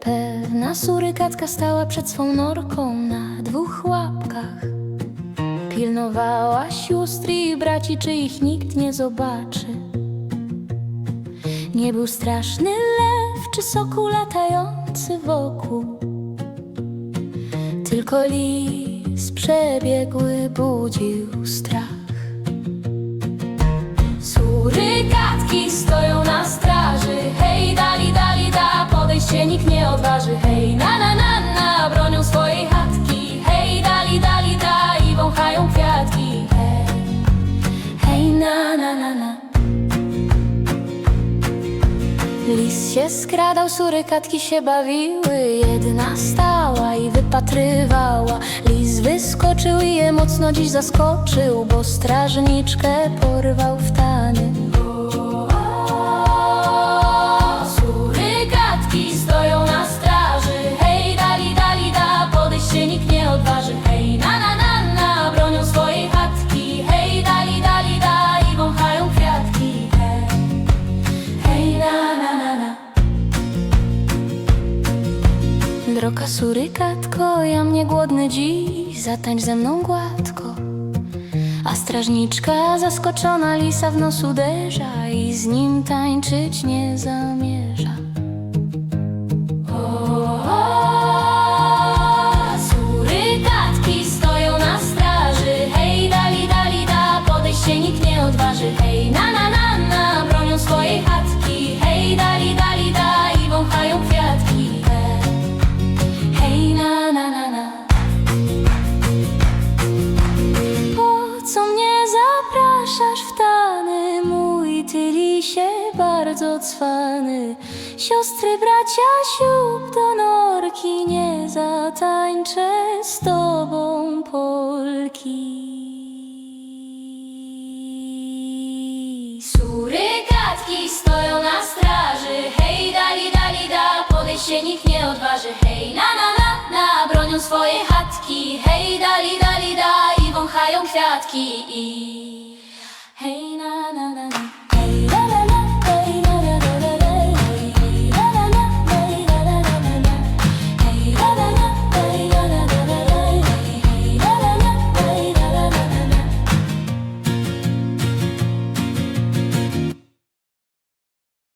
Pewna surykatka stała przed swą norką na dwóch łapkach. Pilnowała sióstr i braci, czy ich nikt nie zobaczy. Nie był straszny lew czy sokół latający wokół. Tylko lis przebiegły budził strach. Surykatki stoją na straży. Hej, dali, dali, da, podejść się nikt nie odważy. Hej, na, na, na, na, bronią swojej chatki. Hej, dali, dali, da, i wąchają kwiatki. Hej, hej, na, na, na, na. Lis się skradał, surykatki się bawiły. Jedna stała i wypatrywała Lis wyskoczył i je mocno dziś zaskoczył Bo strażniczkę porwał w tany Surykatki stoją na straży. Hej, dali, dali, da, podejść się nikt nie odważy. Hej, na, na, na, na, bronią swojej chatki. Hej, dali, dali, da, i wąchają kwiatki. Hej, hej, na, na, na, na. Droga surykatko, ja mnie głodny dziś Zatańcz ze mną gładko. A strażniczka zaskoczona lisa w nos uderza I z nim tańczyć nie zamierza bardzo cwany. Siostry, bracia, siód do norki Nie zatańczę z tobą polki. Surykatki stoją na straży. Hej, dali, dali, da, podejść się nikt nie odważy. Hej, na, na, na, na, bronią swoje chatki. Hej, dali, dali, da, i wąchają kwiatki. I